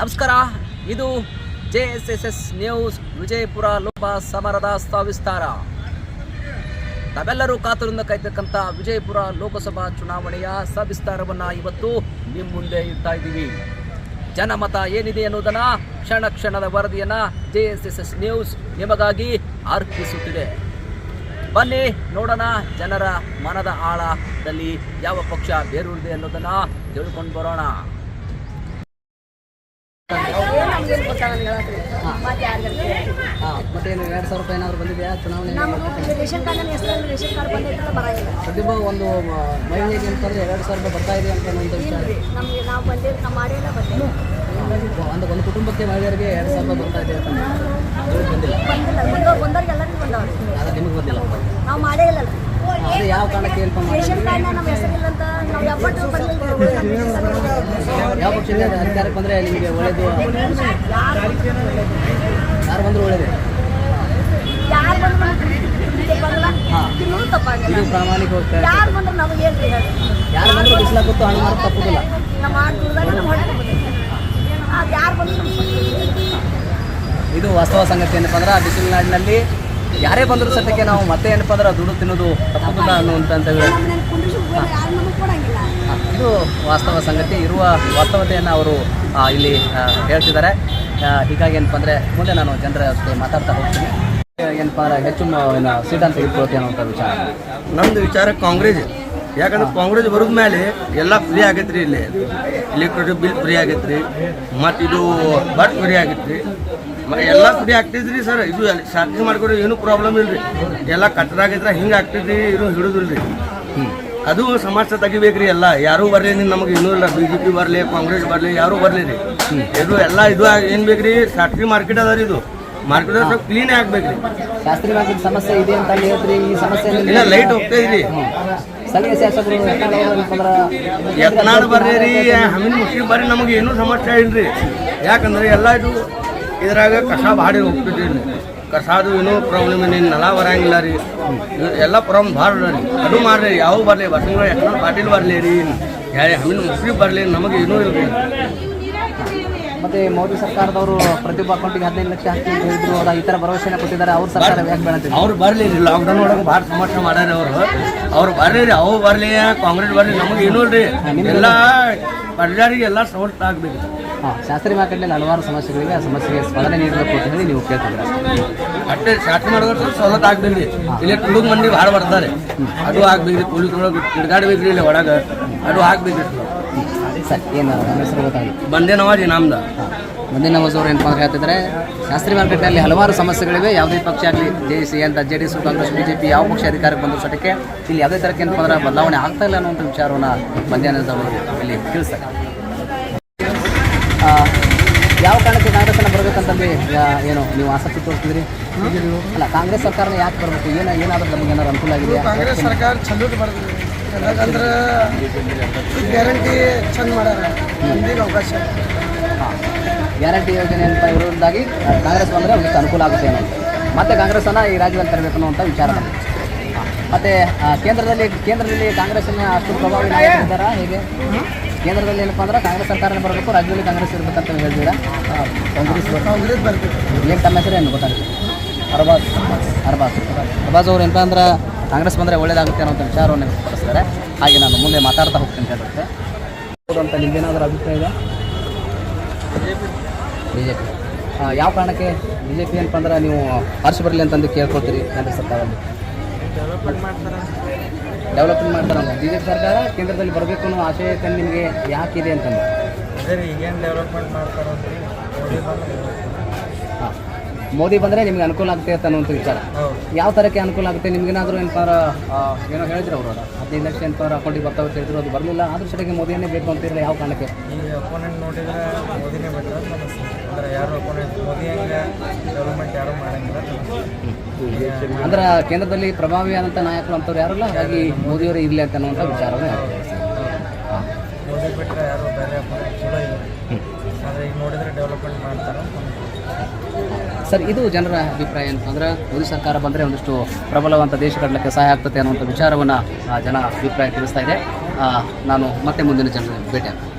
ನಮಸ್ಕಾರ. ಇದು J S S S news Vijayapura ಲೋಪ ಸಮರದ ಸವಿಸ್ತಾರ. ತಾವೆಲ್ಲರೂ ಕಾತುರಿಂದ ಕಾಯ್ತಕ್ಕಂಥ ವಿಜಯಪುರ ಲೋಕಸಭಾ ಚುನಾವಣೆಯ ಸವಿಸ್ತಾರವನ್ನು ಇವತ್ತು ನಿಮ್ಮ ಮುಂದೆ ಇಡ್ತಾ ಇದ್ದೀವಿ. ಜನಮತ ಏನಿದೆ ಅನ್ನೋದನ್ನ ಕ್ಷಣ ಕ್ಷಣದ ವರದಿಯನ್ನ J S S S news ನಿಮಗಾಗಿ ಅರ್ಪಿಸುತ್ತಿದೆ. ಬನ್ನಿ ನೋಡೋಣ ಜನರ ಮನದ ಆಳದಲ್ಲಿ ಯಾವ ಪಕ್ಷ ಬೇರೂರಿದೆ ಅನ್ನೋದನ್ನ ತಿಳ್ಕೊಂಡು ಬರೋಣ. ಎರಡು ಸಾವಿರ ರೂಪಾಯಿ ಏನಾದ್ರು ಬಂದಿದೆಯಾ ಚುನಾವಣೆ ನಮ್ಗೆ ರೇಷನ್ ಕಾರ್ಡ್ ಕಾರ್ಡ್ ಬಂದೈತಲ್ಲ ಬರಂಗಿಲ್ಲ ಪ್ರತಿಭಾ ಒಂದು ಮಹಿಳೆಗೆ ಅಂತಂದ್ರೆ ಎರಡು ಸಾವಿರ ರೂಪಾಯಿ ಬರ್ತಾ ಅಂತ ಒಂದು ಇಲ್ರಿ ನಾವು ಬಂದೇವಿ ನಮ್ಮ ಮಾಡಿಲ್ಲ ಬಂದಿಲ್ಲ ಒಂದು ಒಂದು ಕುಟುಂಬಕ್ಕೆ ಮಹಿಳೆಯರಿಗೆ ಎರಡು ಸಾವಿರ ರೂಪಾಯಿ ಬರ್ತಾ ಇದೆ ಅಂತ ಬಂದಿಲ್ಲ ಬಂದಿಲ್ಲ ಬಂದವ್ರು ಬಂದವ್ರಿಗೆ ಎಲ್ಲರಿಗೂ ಬಂದವ್ರಿ ನಿಮಗೆ ಬಂದಿಲ್ಲ ನಾವು ಮಾಡೇ ಇಲ್ಲ ಯಾವ ಕಾರಣಕ್ಕೆ ಹೇಳ್ಕೊಂಡು ಮಾಡಿ ರೇಷನ್ ಕಾರ್ಡ್ನ ನಮ್ಮ ಹೆಸರಿಲ್ಲ ಅಂತ ನಾವು ಯಾವತ್ತೂ ಬಂದಿಲ್ಲ ಅದು ಅಧಿಕಾರಕ್ಕೆ ಬಂದರೆ ನಿಮಗೆ ಒಳ್ಳೇದು. ಯಾರು ಬಂದರೂ ಒಳ್ಳೇದೇ? ಇದು ಪ್ರಾಮಾಣಿಕ ಹೋಗ್ತಾ ಯಾರು ಬಂದ್ರು ಬಿಸಿಲ ಬಿಸಿಲಾಗುತ್ತೋ ಹಣ್ಣು ಮಾಡೋದು ತಪ್ಪುದಿಲ್ಲ. ಇದು ವಾಸ್ತವ ಸಂಗತಿ ಏನಪ್ಪ ಅಂದ್ರೆ ಆ ಬಿಸಿಲಿನಾಡಿನಲ್ಲಿ ಯಾರೇ ಬಂದರೂ ಸತ್ಯಕ್ಕೆ ನಾವು ಮತ್ತೆ ಏನಪ್ಪ ಅಂದ್ರೆ ದುಡ್ಡು ತಿನ್ನೋದು ತಪ್ಪುದಿಲ್ಲ ಅನ್ನುವಂಥ ಹೇಳಿ ನಮ್ಮನೆ ಕುಂಡ್ರಿಸಿ ಯಾರು ನಮಗೆ ಕೊಡಂಗಿಲ್ಲ ಇದು ವಾಸ್ತವ ಸಂಗತಿ. ಇರುವ ವಾಸ್ತವತೆಯನ್ನು ಅವರು ಇಲ್ಲಿ ಹೇಳ್ತಿದ್ದಾರೆ. ಹೀಗಾಗಿ ಏನಪ್ಪ ಅಂದರೆ ಮುಂದೆ ನಾನು ಜನರ ಜೊತೆ ಮಾತಾಡ್ತಾ ಹೋಗ್ತೀನಿ. ಏನಪ್ಪ ಅಂದ್ರೆ ಹೆಚ್ಚು ಸೀಟನ್ನು ತೆಗೆದುಕೊಳ್ತೀನಿ ಅನ್ನೋಂಥ ವಿಚಾರ. ನಮ್ಮದು ವಿಚಾರ ಕಾಂಗ್ರೆಸ್. ಯಾಕಂದ್ರೆ ಕಾಂಗ್ರೆಸ್ ಬರೋದ ಮೇಲೆ ಎಲ್ಲ ಫ್ರೀ ಆಗೈತ್ರಿ ಇಲ್ಲಿ. ಎಲೆಕ್ಟ್ರಿಕ್ ಬಿಲ್ ಫ್ರೀ ಆಗೈತ್ರಿ. ಮತ್ತು ಇದು ಬಟ್ ಫ್ರೀ ಆಗೈತ್ರಿ. ರೀ ಎಲ್ಲ ಫ್ರೀ ಆಗ್ತೈತ್ರಿ ಸರ್ ಇದು ಶಾಸ್ತ್ರಿ ಮಾಡ್ಕೊಡ್ರಿ ಏನೂ ಪ್ರಾಬ್ಲಮ್ ಇಲ್ರಿ. ಎಲ್ಲ ಕಟ್ಟಡ ಆಗೈತ್ರ ಹಿಂಗೆ ಆಗ್ತೈತ್ರಿ ಇದು ಹಿಡಿದಿಲ್ರಿ. ಅದು ಸಮಸ್ಯೆ ತೆಗಿಬೇಕ್ರಿ ಎಲ್ಲ. ಯಾರು ಬರಲಿ ನಮಗೆ ಇನ್ನೂ ಇಲ್ಲ. ಬಿ ಜೆ ಪಿ ಬರಲಿ ಕಾಂಗ್ರೆಸ್ ಬರಲಿ ಯಾರೂ ಬರಲಿ ರೀ. ಇದು ಎಲ್ಲ ಇದು ಏನು ಬೇಕ್ರಿ? ಶಾಸ್ತ್ರಿ ಮಾರ್ಕೆಟ್ ಅದ ರೀ ಇದು. ಮಾರ್ಕೆಟ್ ಸ್ವಲ್ಪ ಕ್ಲೀನ್ ಆಗ್ಬೇಕ್ರಿ ಶಾಸ್ತ್ರಿ ಮಾರ್ಕೆಟ್ ಸಮಸ್ಯೆ ಇದೆ ಅಂತ ಹೇಳ್ತೀರಿ ಈ ಸಮಸ್ಯೆ ಇಲ್ಲ ಲೈಟ್ ಹೋಗ್ತಾ ಸ್ಥಳೀಯ ಶಾಸಕರು ಯತ್ನಾಳ್ ಅವರು ಏನಪ್ಪ ಬರ್ರಿ ರೀ ಹಮೀನ್ ಮುಸ್ಲಿಂ ಬರ್ರಿ ನಮಗೆ ಏನೂ ಸಮಸ್ಯೆ ಇಲ್ರಿ. ಯಾಕಂದ್ರೆ ಎಲ್ಲ ಇದು ಇದ್ರಾಗ ಕಸ ಬಾಡಿ ಇಲ್ಲಿ. ಕಸಾದು ಏನೋ ಪ್ರಾಬ್ಲಮ್ ಏನು ನೆಲ ಬರಂಗಿಲ್ಲ ರೀ. ಎಲ್ಲ ಪ್ರಾಬ್ಲಮ್ ಭಾಳ ರೀ. ಅದು ಮಾಡ್ರಿ ಯಾವೂ ಬರಲಿ ಬಸಂಗ ಯತ್ನಾಳ್ ಪಾಟೀಲ್ ಬರಲಿ ರೀ. ಯಾರೇ ಹಮ್ಮಿನ ಮುಸ್ಲಿಂ ಬರಲಿ ನಮಗೆ ಏನೂ ಇಲ್ರಿ ಮತ್ತೆ ಮೋದಿ ಸರ್ಕಾರದವರು ಪ್ರತಿಯೊಬ್ಬ ಅಕೌಂಟಿಗೆ ಹದಿನೈದು ಲಕ್ಷ ಹಾಕಿ ಅಂತ ಹೇಳಿದ್ರು. ಅದ ಈ ಥರ ಭರವಸೆ ಕೊಟ್ಟಿದ್ದಾರೆ. ಅವ್ರ ಸರ್ಕಾರ ಯಾಕೆ ಬೆಳೆದಿದೆ ಅವ್ರು ಬರಲಿ ರೀ. ಲಾಕ್ಡೌನ್ ಒಳಗೆ ಭಾಳ ಸಮಸ್ಯೆ ಮಾಡ್ಯಾರ ಅವರು. ಅವ್ರು ಬರಲಿ ರೀ. ಅವು ಬರಲಿ ಕಾಂಗ್ರೆಸ್ ಬರಲಿ ನಮಗೆ ಏನೂ ರೀ. ಎಲ್ಲ ಬಡ್ಜಾರಿಗೆ ಎಲ್ಲ ಸವಲತ್ತು ಆಗಬೇಕು. ಶಾಸ್ತ್ರಿ ಮಾರ್ಕೆಟ್ನಲ್ಲಿ ಹಲವಾರು ಸಮಸ್ಯೆಗಳಿಗೆ ಆ ಸಮಸ್ಯೆಗೆ ಸ್ಪಂದನೆ ನೀಡಬೇಕು ಅಂತ ಹೇಳಿ ನೀವು ಕೇಳ್ತಿದ್ರೆ ಅಷ್ಟೇ. ಶಾಸ್ತ್ರಿ ಮಾಡೋದ್ರ ಸವಲತ್ತು ಆಗ್ಬೇಕ್ರಿ ಇಲ್ಲಿ ಕುಡುಗ ಮಂದಿ ಭಾಳ ಬರ್ತಾರೆ. ಅದು ಆಗ್ಬೇಕ್ರಿ ಕುಳಿ ತಿರ್ಗಾಡ್ಬೇಕ್ರಿ ಇಲ್ಲಿ ಒಳಗೆ. ಅದು ಆಗ್ಬೇಕ್ರಿ ಸರ್ ಏನು ನಮ್ಮ ಹೆಸರು ಗೊತ್ತಾಗಲಿ. ಬಂದೇ ನವಾಜಿ ನಮ್ದ. ಮುಂದಿನ ನವಾಜ್ ಅವರು ಏನಪ್ಪ ಅಂತ ಹೇಳ್ತಿದ್ರೆ ಶಾಸ್ತ್ರಿ ಮಾರ್ಕೆಟ್ನಲ್ಲಿ ಹಲವಾರು ಸಮಸ್ಯೆಗಳಿವೆ. ಯಾವುದೇ ಪಕ್ಷ ಆಗಲಿ ಜೆ ಸಿ ಅಂತ J D S Congress B J P ಯಾವ ಪಕ್ಷ ಅಧಿಕಾರಕ್ಕೆ ಬಂದರೂ ಸಟಕ್ಕೆ ಇಲ್ಲಿ ಯಾವುದೇ ಥರಕ್ಕೆ ಏನಪ್ಪ ಅಂದ್ರೆ ಬದಲಾವಣೆ ಆಗ್ತಾ ಇಲ್ಲ ವಿಚಾರವನ್ನ ವಿಚಾರವನ್ನು ಮಧ್ಯಾಹ್ನದವರು ಇಲ್ಲಿ ತಿಳಿಸ್ತಾರೆ. ಯಾವ ಕಾರಣಕ್ಕೆ ಕಾಂಗ್ರೆಸ್ಸನ್ನು ಬರಬೇಕಂತಂದು ಏನು ನೀವು ಆಸಕ್ತಿ ತೋರಿಸ್ತಿದ್ರಿ ಅಲ್ಲ ಕಾಂಗ್ರೆಸ್ ಸರ್ಕಾರನ ಯಾಕೆ ಬರಬೇಕು? ಏನ ಏನಾದರೂ ನಮ್ಗೆ ಏನಾದ್ರು ಅನುಕೂಲ ಆಗಿದೆಯಾ? ಕಾಂಗ್ರೆಸ್ ಸರ್ಕಾರ ಚಂದ ಬರ್ತದೆ ಯಾಕಂದ್ರೆ ಗ್ಯಾರಂಟಿ ಚಂದ ಮಾಡ್ಯಾರ. ಅವಕಾಶ. ಗ್ಯಾರಂಟಿ ಯೋಜನೆ ಅಂತ ಇರೋದಾಗಿ ಕಾಂಗ್ರೆಸ್ ಬಂದರೆ ಒಂದು ಅನುಕೂಲ ಆಗುತ್ತೆ ಅಂತ ಮತ್ತೆ ಕಾಂಗ್ರೆಸ್ಸನ್ನು ಈ ರಾಜ್ಯದಲ್ಲಿ ತರಬೇಕು ಅಂತ ವಿಚಾರ ನಮಗೆ. ಮತ್ತೆ ಕೇಂದ್ರದಲ್ಲಿ ಕೇಂದ್ರದಲ್ಲಿ ಕಾಂಗ್ರೆಸ್ಸನ್ನು ಅಷ್ಟು ಪ್ರಭಾವಿ ನಾಯಕರಿದ್ದಾರಾ ಹೇಗೆ? ಕೇಂದ್ರದಲ್ಲಿ ಏನಪ್ಪ ಅಂದ್ರೆ ಕಾಂಗ್ರೆಸ್ ಸರ್ಕಾರನೇ ಬರಬೇಕು ರಾಜ್ಯದಲ್ಲಿ ಕಾಂಗ್ರೆಸ್ ಇರಬೇಕಂತ ಹೇಳ್ತೀರಾ? ಕಾಂಗ್ರೆಸ್ ಕಾಂಗ್ರೆಸ್ ಬರ್ತೀವಿ ಏನು ತಮ್ಮ ಹೆಸರು ಏನು ಗೊತ್ತಾಗುತ್ತೆ? ಅರ್ಬಾಜ್ ಅರ್ಬಾಜ್ ಅರ್ಬಾಜ್ ಅವರು ಎಂತ ಅಂದ್ರೆ ಕಾಂಗ್ರೆಸ್ ಬಂದರೆ ಒಳ್ಳೇದಾಗುತ್ತೆ ಅನ್ನೋ ವಿಚಾರವನ್ನು ವ್ಯಕ್ತಪಡಿಸ್ತಾರೆ ಹಾಗೆ ನಾನು ಮುಂದೆ ಮಾತಾಡ್ತಾ ಹೋಗ್ತೀನಿ ಹೇಳುತ್ತೆ ಹೌದು ಅಂತ ನಿಮ್ದೇನಾದ್ರೂ ಅಭಿಪ್ರಾಯ ಇದೆ ಬಿ ಜೆ ಪಿ ಯಾವ ಕಾರಣಕ್ಕೆ ಬಿ ಜೆ ಪಿ ಏನಪ್ಪ ಅಂದ್ರೆ ನೀವು ಹರ್ಷ ಬರಲಿ ಅಂತಂದು ಕೇಳ್ಕೊಳ್ತೀರಿ ಕೇಂದ್ರ ಸರ್ಕಾರದಲ್ಲಿ ಡೆವಲಪ್ಮೆಂಟ್ ಮಾಡ್ತಾರೆ ಬಿ ಜೆ ಪಿ ಸರ್ಕಾರ ಕೇಂದ್ರದಲ್ಲಿ ಬರಬೇಕು ಅನ್ನೋ ಆಶಯ ನಿಮಗೆ ಯಾಕಿದೆ ಅಂತಂದು ಈಗೇನು ಡೆವಲಪ್ಮೆಂಟ್ ಮಾಡ್ತಾರೆ ಹಾಂ. ಮೋದಿ ಬಂದರೆ ನಿಮ್ಗೆ ಅನುಕೂಲ ಆಗುತ್ತೆ ಅಂತ ಅನ್ನುವಂಥ ವಿಚಾರ. ಹೌದು. ಯಾವ ಥರಕ್ಕೆ ಅನುಕೂಲ ಆಗುತ್ತೆ? ನಿಮ್ಗೇನಾದರೂ ಆ, ಏನೋ ಹೇಳಿದ್ರು ಅವರು ಅದು ಹದಿನೈದು ಲಕ್ಷ ಅಂದ್ರೆ ಅಕೌಂಟಿಗೆ ಬರ್ತಾವೆ ಅಂತ ಹೇಳಿದ್ರು ಅದು ಬರಲಿಲ್ಲ. ಆದರೂ ಸರಿಯಾಗಿ ಮೋದಿಯನ್ನೇ ಬೇಕು ಅಂತಿರಲಿಲ್ಲ ಯಾವ ಕಾರಣಕ್ಕೆ? ಈಗ ಅಪೋನೆಂಟ್ ನೋಡಿದರೆ ಮೋದಿನೇ ಬೇಕು ಅಂದರೆ ಯಾರು ಅಪೋನೆಂಟ್ ಮೋದಿ ಹಂಗೆ ಡೆವಲಪ್ಮೆಂಟ್ ಯಾರು ಮಾಡಂಗಿಲ್ಲ. ಅಂದ್ರೆ ಕೇಂದ್ರದಲ್ಲಿ ಪ್ರಭಾವಿ ಆದಂಥ ನಾಯಕರು ಅಂತವ್ರು ಯಾರಲ್ಲ? ಹಾಗಾಗಿ ಮೋದಿಯವರೇ ಇರಲಿ ಅಂತ ಅನ್ನುವಂಥ ವಿಚಾರವೇ ಮೋದಿ ಬಿಟ್ಟರೆ ಯಾರು ಬೇರೆ ಅಪೋನೆಂಟ್ ಚಲೋ ಇಲ್ಲ ಆದರೆ ಈಗ ನೋಡಿದ್ರೆ ಡೆವಲಪ್ಮೆಂಟ್ ಮಾಡ್ತಾರೆ ಅಂತ ಅನ್ಸುತ್ತೆ. ಸರ್, ಇದು ಜನರ ಅಭಿಪ್ರಾಯ ಅಂತಂದ್ರೆ ಮೋದಿ ಸರ್ಕಾರ ಬಂದರೆ ಒಂದಷ್ಟು ಪ್ರಬಲವಂತ ದೇಶ ಕಟ್ಟಲಿಕ್ಕೆ ಸಹಾಯ ಆಗ್ತದೆ ಅನ್ನುವಂಥ ವಿಚಾರವನ್ನು ಜನ ಅಭಿಪ್ರಾಯ ತಿಳಿಸ್ತಾ ಇದೆ. ನಾನು ಮತ್ತೆ ಮುಂದಿನ ಜನರ ಭೇಟಿ ಆಗ್ತೀನಿ.